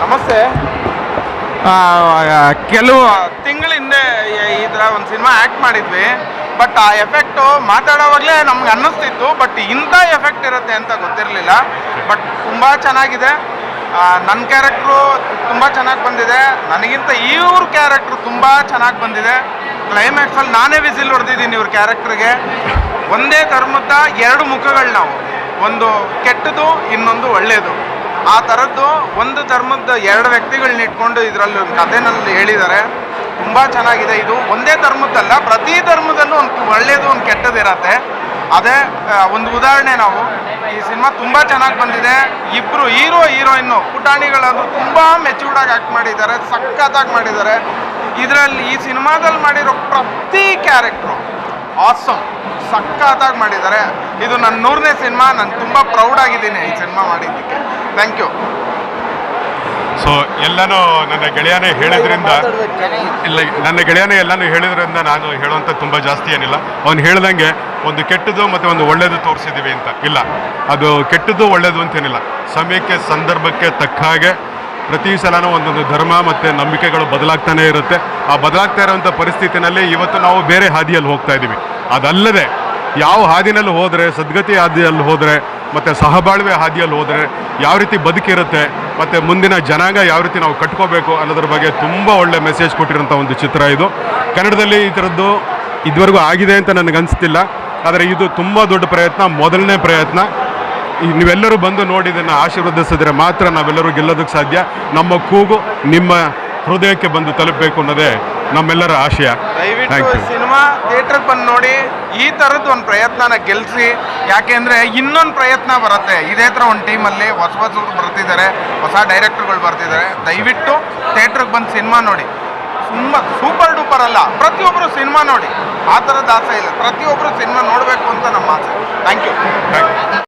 ನಮಸ್ತೆ. ಕೆಲವು ತಿಂಗಳ ಹಿಂದೆ ಈ- ಈ ಥರ ಒಂದು ಸಿನಿಮಾ ಆ್ಯಕ್ಟ್ ಮಾಡಿದ್ವಿ. ಬಟ್ ಆ ಎಫೆಕ್ಟು ಮಾತಾಡೋವಾಗಲೇ ನಮ್ಗೆ ಅನ್ನಿಸ್ತಿತ್ತು. ಬಟ್ ಇಂಥ ಎಫೆಕ್ಟ್ ಇರುತ್ತೆ ಅಂತ ಗೊತ್ತಿರಲಿಲ್ಲ. ಬಟ್ ತುಂಬ ಚೆನ್ನಾಗಿದೆ. ನನ್ನ ಕ್ಯಾರೆಕ್ಟ್ರು ತುಂಬ ಚೆನ್ನಾಗಿ ಬಂದಿದೆ. ನನಗಿಂತ ಇವ್ರ ಕ್ಯಾರೆಕ್ಟ್ರು ತುಂಬ ಚೆನ್ನಾಗಿ ಬಂದಿದೆ. ಕ್ಲೈಮ್ಯಾಕ್ಸಲ್ಲಿ ನಾನೇ ವಿಸಿಲ್ ಹೊಡೆದಿದ್ದೀನಿ ಇವ್ರ ಕ್ಯಾರೆಕ್ಟ್ರಿಗೆ ಒಂದೇ ಧರ್ಮದ ಎರಡು ಮುಖಗಳು ನಾವು. ಒಂದು ಕೆಟ್ಟದು ಇನ್ನೊಂದು ಒಳ್ಳೆಯದು ಆ ಥರದ್ದು ಒಂದು ಧರ್ಮದ ಎರಡು ವ್ಯಕ್ತಿಗಳನ್ನ ಇಟ್ಕೊಂಡು ಇದರಲ್ಲಿ ಒಂದು ಕಥೆನಲ್ಲಿ ಹೇಳಿದ್ದಾರೆ. ತುಂಬ ಚೆನ್ನಾಗಿದೆ ಇದು. ಒಂದೇ ಧರ್ಮದ್ದಲ್ಲ, ಪ್ರತಿ ಧರ್ಮದಲ್ಲೂ ಒಂದು ಒಳ್ಳೆಯದು, ಒಂದು ಕೆಟ್ಟದಿರತ್ತೆ. ಅದೇ ಒಂದು ಉದಾಹರಣೆ ನಾವು. ಈ ಸಿನಿಮಾ ತುಂಬ ಚೆನ್ನಾಗಿ ಬಂದಿದೆ. ಇಬ್ಬರು ಹೀರೋ, ಹೀರೋಯಿನ್ನು ಪುಟಾಣಿಗಳನ್ನು ತುಂಬ ಮೆಚೂರ್ಡಾಗಿ ಆ್ಯಕ್ಟ್ ಮಾಡಿದ್ದಾರೆ, ಸಖತ್ತಾಗಿ ಮಾಡಿದ್ದಾರೆ. ಇದರಲ್ಲಿ ಈ ಸಿನಿಮಾದಲ್ಲಿ ಮಾಡಿರೋ ಪ್ರತಿ ಕ್ಯಾರೆಕ್ಟ್ರು ಆಸಮ್ ಸಖತ್ತಾಗಿ ಮಾಡಿದ್ದಾರೆ. ಇದು ನನ್ನ ನೂರನೇ ಸಿನಿಮಾ, ನಾನು ತುಂಬ ಪ್ರೌಡ್ ಆಗಿದ್ದೀನಿ ಈ ಸಿನಿಮಾ ಮಾಡಿದ್ದಕ್ಕೆ. ಥ್ಯಾಂಕ್ ಯು ಸೊ ಎಲ್ಲನೂ ನನ್ನ ಗೆಳೆಯನೇ ಹೇಳಿದ್ರಿಂದ ಇಲ್ಲ, ನನ್ನ ಗೆಳೆಯನೇ ಎಲ್ಲನೂ ಹೇಳಿದ್ರಿಂದ ನಾನು ಹೇಳುವಂಥ ತುಂಬ ಜಾಸ್ತಿ ಏನಿಲ್ಲ. ಅವ್ನು ಹೇಳ್ದಂಗೆ ಒಂದು ಕೆಟ್ಟದ್ದು ಮತ್ತು ಒಂದು ಒಳ್ಳೆಯದು ತೋರಿಸಿದ್ದೀವಿ ಅಂತ. ಇಲ್ಲ, ಅದು ಕೆಟ್ಟದ್ದು ಒಳ್ಳೆಯದು ಅಂತೇನಿಲ್ಲ. ಸಮಯಕ್ಕೆ, ಸಂದರ್ಭಕ್ಕೆ ತಕ್ಕ ಹಾಗೆ ಪ್ರತಿ ಸಲನೂ ಒಂದೊಂದು ಧರ್ಮ ಮತ್ತು ನಂಬಿಕೆಗಳು ಬದಲಾಗ್ತಾನೆ ಇರುತ್ತೆ. ಆ ಬದಲಾಗ್ತಾ ಇರೋಂಥ ಪರಿಸ್ಥಿತಿನಲ್ಲಿ ಇವತ್ತು ನಾವು ಬೇರೆ ಹಾದಿಯಲ್ಲಿ ಹೋಗ್ತಾ ಇದ್ದೀವಿ. ಅದಲ್ಲದೆ ಯಾವ ಹಾದಿನಲ್ಲಿ ಹೋದರೆ, ಸದ್ಗತಿ ಹಾದಿಯಲ್ಲಿ ಹೋದರೆ, ಮತ್ತು ಸಹಬಾಳ್ವೆ ಹಾದಿಯಲ್ಲಿ ಹೋದರೆ ಯಾವ ರೀತಿ ಬದುಕಿರುತ್ತೆ, ಮತ್ತು ಮುಂದಿನ ಜನಾಂಗ ಯಾವ ರೀತಿ ನಾವು ಕಟ್ಕೋಬೇಕು ಅನ್ನೋದ್ರ ಬಗ್ಗೆ ತುಂಬ ಒಳ್ಳೆ ಮೆಸೇಜ್ ಕೊಟ್ಟಿರೋಂಥ ಒಂದು ಚಿತ್ರ ಇದು. ಕನ್ನಡದಲ್ಲಿ ಈ ಥರದ್ದು ಇದುವರೆಗೂ ಆಗಿದೆ ಅಂತ ನನಗೆ ಅನಿಸ್ತಿಲ್ಲ ಆದರೆ ಇದು ತುಂಬ ದೊಡ್ಡ ಪ್ರಯತ್ನ, ಮೊದಲನೇ ಪ್ರಯತ್ನ. ನೀವೆಲ್ಲರೂ ಬಂದು ನೋಡಿ ಇದನ್ನು ಆಶೀರ್ವದಿಸಿದ್ರೆ ಮಾತ್ರ ನಾವೆಲ್ಲರೂ ಗೆಲ್ಲೋದಕ್ಕೆ ಸಾಧ್ಯ. ನಮ್ಮ ಕೂಗು ನಿಮ್ಮ ಹೃದಯಕ್ಕೆ ಬಂದು ತಲುಪಬೇಕು ಅನ್ನೋದೇ ನಮ್ಮೆಲ್ಲರ ಆಶಯ. ದಯವಿಟ್ಟು ಸಿನಿಮಾ ಥಿಯೇಟರ್ ಬಂದು ನೋಡಿ ಈ ಥರದ್ದು ಒಂದು ಪ್ರಯತ್ನನ ಗೆಲ್ಲಿಸಿ ಯಾಕೆಂದರೆ ಇನ್ನೊಂದು ಪ್ರಯತ್ನ ಬರುತ್ತೆ. ಇದೇ ಥರ ಒಂದು ಟೀಮಲ್ಲಿ ಹೊಸ ಹೊಸರು ಬರ್ತಿದ್ದಾರೆ ಹೊಸ ಡೈರೆಕ್ಟರ್ಗಳು ಬರ್ತಿದ್ದಾರೆ. ದಯವಿಟ್ಟು ಥಿಯೇಟ್ರಿಗೆ ಬಂದು ಸಿನಿಮಾ ನೋಡಿ. ತುಂಬ ಸೂಪರ್ ಡೂಪರ್ ಅಲ್ಲ ಪ್ರತಿಯೊಬ್ಬರು ಸಿನಿಮಾ ನೋಡಿ. ಆ ಥರದ ಆಸೆ ಇಲ್ಲ. ಪ್ರತಿಯೊಬ್ಬರು ಸಿನಿಮಾ ನೋಡಬೇಕು ಅಂತ ನಮ್ಮ ಆಸೆ. Thank you